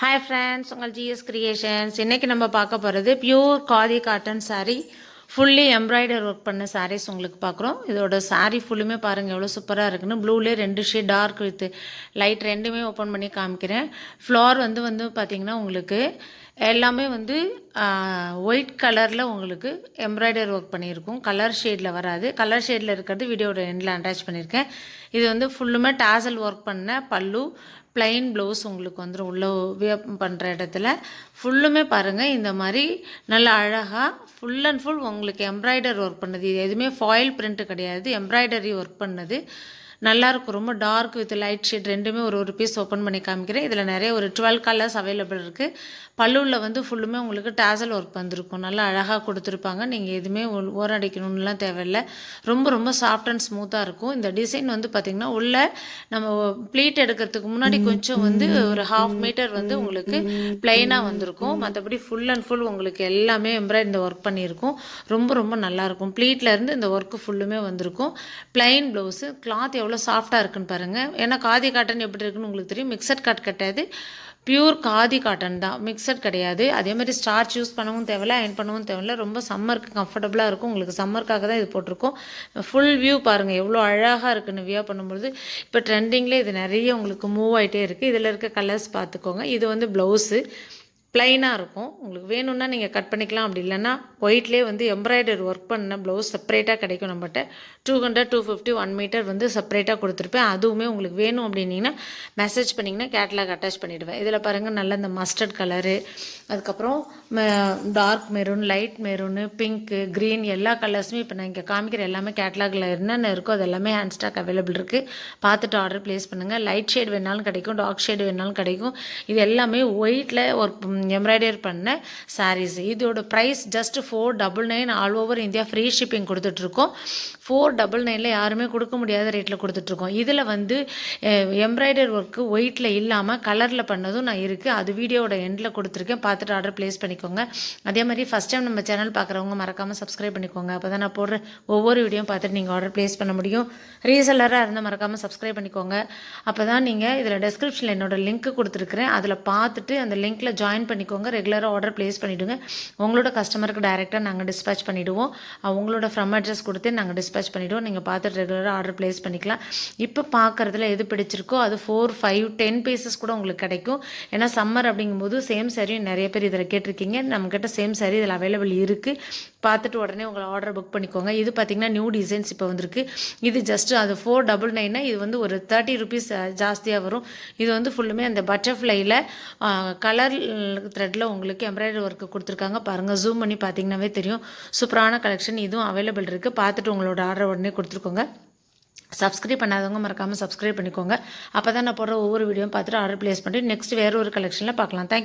Hi friends உங்கள் GS creations இன்றைக்கி நம்ம பார்க்க போகிறது pure khadi cotton sari fully embroider work பண்ண சாரீஸ் உங்களுக்கு பார்க்குறோம். இதோட சாரீ ஃபுல்லுமே பாருங்கள் எவ்வளோ சூப்பராக இருக்குன்னு. ப்ளூலேயே ரெண்டு ஷேட் டார்க் வித் லைட் ரெண்டுமே ஓப்பன் பண்ணி காமிக்கிறேன். ஃப்ளோர் வந்து வந்து பார்த்திங்கன்னா உங்களுக்கு எல்லாமே வந்து ஒயிட் கலரில் உங்களுக்கு எம்ப்ராய்டர் ஒர்க் பண்ணியிருக்கும். கலர் ஷேடில் வராது. கலர் ஷேடில் இருக்கிறது வீடியோட எண்டில் அட்டாச் பண்ணியிருக்கேன். இது வந்து ஃபுல்லுமே டாசல் ஒர்க் பண்ண பல்லு பிளைன் ப்ளவுஸ் உங்களுக்கு வந்துடும் உள்ள உபயோகம் பண்ணுற இடத்துல. ஃபுல்லுமே பாருங்கள் இந்த மாதிரி நல்ல அழகாக ஃபுல் அண்ட் ஃபுல் உங்களுக்கு எம்ப்ராய்டர் ஒர்க் பண்ணது. இது எதுவுமே ஃபாயில் பிரிண்ட்டு கிடையாது. எம்ப்ராய்டரி ஒர்க் பண்ணது. நல்லாயிருக்கும் ரொம்ப டார்க் வித் லைட் ஷேட் ரெண்டுமே ஒரு ஒரு பீஸ் ஓப்பன் பண்ணி காமிக்கிறேன். இதில் நிறைய ஒரு டுவெல் கலர்ஸ் அவைலபிள் இருக்குது பல்லுவில் வந்து ஃபுல்லுமே உங்களுக்கு டேசல் ஒர்க் வந்திருக்கும். நல்லா அழகாக கொடுத்துருப்பாங்க. நீங்கள் எதுவுமே ஓரம் ஓரடிக்கணும்னுலாம் தேவையில்லை. ரொம்ப ரொம்ப சாஃப்ட் அண்ட் ஸ்மூத்தாக இருக்கும். இந்த டிசைன் வந்து பார்த்திங்கன்னா உள்ள நம்ம ப்ளீட் எடுக்கிறதுக்கு முன்னாடி கொஞ்சம் வந்து ஒரு ஹாஃப் மீட்டர் வந்து உங்களுக்கு பிளைனாக வந்திருக்கும். மற்றபடி ஃபுல் அண்ட் ஃபுல் உங்களுக்கு எல்லாமே எம்ப்ராய்டரி இந்த ஒர்க் பண்ணியிருக்கும். ரொம்ப ரொம்ப நல்லாயிருக்கும் ப்ளீட்லேருந்து இந்த ஒர்க்கு ஃபுல்லுமே வந்திருக்கும். பிளைன் ப்ளவுஸு கிளாத் எவ்வளோ சாஃப்டாக இருக்குன்னு பாருங்கள் ஏன்னா காதி காட்டன் எப்படி இருக்குன்னு உங்களுக்கு தெரியும். மிக்சட் காட் கிடையாது. பியூர் காதி காட்டன் தான். மிக்சட் கிடையாது. அதே மாதிரி ஸ்டார்ச் யூஸ் பண்ணவும் தேவையில்ல அயன் பண்ணவும் தேவையில்ல. ரொம்ப சம்மருக்கு கம்ஃபர்டபுளாக இருக்கும். உங்களுக்கு சம்மருக்காக தான் இது போட்டிருக்கோம். ஃபுல் வியூ பாருங்கள் எவ்வளோ அழகாக இருக்குன்னு வியூ பண்ணும்பொழுது இப்போ ட்ரெண்டிங்கில் இது நிறைய உங்களுக்கு மூவ் ஆகிட்டே இருக்குது இதில் இருக்க கலர்ஸ் பார்த்துக்கோங்க. இது வந்து ப்ளவுஸு ப்ளைனாக இருக்கும். உங்களுக்கு வேணும்னா நீங்கள் கட் பண்ணிக்கலாம். அப்படி இல்லைன்னா ஒயிட்லேயே வந்து எம்ப்ராய்டரி ஒர்க் பண்ண ப்ளவுஸ் செப்பரேட்டாக கிடைக்கும் நம்மகிட்ட. Two hundred two fifty one metre வந்து செப்பரேட்டாக கொடுத்துருப்பேன். அதுவுமே உங்களுக்கு வேணும் அப்படின்னீங்கன்னா மெசேஜ் பண்ணிங்கன்னா கேட்லாக் அட்டாச் பண்ணிவிடுவேன் இதில் பாருங்கள் நல்ல இந்த மஸ்டர்ட் கலரு அதுக்கப்புறம் dark maroon light maroon pink green எல்லா கலர்ஸுமே இப்போ நான் இங்கே காமிக்கிற எல்லாமே கேட்லாகில் என்னென்ன இருக்கோ அது எல்லாமே ஹேண்ட் ஸ்டாக் அவைலபிள் இருக்குது பார்த்துட்டு ஆர்டர் ப்ளேஸ் பண்ணுங்கள் லைட் ஷேட் வேணாலும் கிடைக்கும் டார்க் ஷேட் வேணாலும் கிடைக்கும். இது எல்லாமே ஒயிட்டில் ஒரு எம்ப்ராய்டரி பண்ண சாரீஸ் இதோட price just four double nine all over India free shipping கொடுத்துட்ருக்கோம். ஃபோர் டபுள் நைனில் யாருமே கொடுக்க முடியாத ரேட்டில் கொடுத்துட்ருக்கோம். இதில் வந்து எம்ப்ராய்டரி ஒர்க்கு ஒயிட்டில் இல்லாமல் கலரில் பண்ணதும் நான் இருக்குது அது வீடியோட எண்டில் கொடுத்துருக்கேன். பார்த்துட்டு ஆர்டர் ப்ளேஸ் பண்ணிக்கோங்க. அதே மாதிரி ஃபஸ்ட் டைம் நம்ம சேனல் பார்க்குறவங்க மறக்காமல் சப்ஸ்கிரைப் பண்ணிக்கோங்க. அப்போ தான் நான் போடுற ஒவ்வொரு வீடியோவும் பார்த்துட்டு நீங்கள் ஆர்டர் ப்ளேஸ் பண்ண முடியும். ரீசெல்லராக இருந்தால் மறக்காமல் சப்ஸ்கிரைப் பண்ணிக்கோங்க. அப்போ தான் நீங்கள் இதில் டெஸ்கிரிப்ஷனில் என்னோடய லிங்க் கொடுத்துருக்குறேன். அதில் பார்த்துட்டு அந்த லிங்க்கில் ஜாயின் பண்ணிக்கோங்க. ரெகுலராக ஆர்டர் ப்ளேஸ் பண்ணிவிடுங்க உங்களோட கஸ்டமருக்கு டைரெக்டாக நாங்கள் டிஸ்பேச் பண்ணிவிடுவோம் அவங்களோட ஃப்ரம் அட்ரஸ் கொடுத்து நாங்கள் டிஸ்பேச் பண்ணிவிடுவோம் நீங்கள் பார்த்துட்டு ரெகுலராக ஆர்டர் ப்ளேஸ் பண்ணிக்கலாம். இப்போ பார்க்குறதுல எது பிடிச்சிருக்கோ அது ஃபோர் ஃபைவ் டென் பீசஸ் கூட உங்களுக்கு கிடைக்கும். ஏன்னா சம்மர் அப்படிங்கும்போது சேம் சாரியும் நிறைய பேர் இதில் கேட்டிருக்கீங்க. நம்மக்கிட்ட சேம் சாரி இதில் அவைலபிள் இருக்குது பார்த்துட்டு உடனே உங்களை ஆர்டர் புக் பண்ணிக்கோங்க. இது பார்த்தீங்கன்னா நியூ டிசைன்ஸ் இப்போ வந்திருக்கு. இது ஜஸ்ட் அது ஃபோர் டபுள் நைன்னா இது வந்து ஒரு தேர்ட்டி ருபீஸ் ஜாஸ்தியாக வரும். இது வந்து ஃபுல்லுமே அந்த பட்டர்ஃப்ளையில் கலர் த்ரெட்டில் உங்களுக்கு எம்ப்ராய்டரி ஒர்க்கு கொடுத்துருக்காங்க. பாருங்கள் ஜூம் பண்ணி பார்த்தீங்கன்னாவே தெரியும். சூப்பரான கலெக்ஷன் இதுவும் அவைலபிள் இருக்குது பார்த்துட்டு உங்களோட ஆர்டர் உடனே கொடுத்துருக்கோங்க. சப்ஸ்கிரைப் பண்ணாதவங்க மறக்காமல் சப்ஸ்கிரைப் பண்ணிக்கோங்க. அப்போ தான் நான் போடுற ஒவ்வொரு வீடியோவும் பார்த்துட்டு ஆர்டர் ப்ளேஸ் பண்ணிட்டு நெக்ஸ்ட் வேறு ஒரு கலெக்ஷனில் பார்க்கலாம். தேங்க்யூ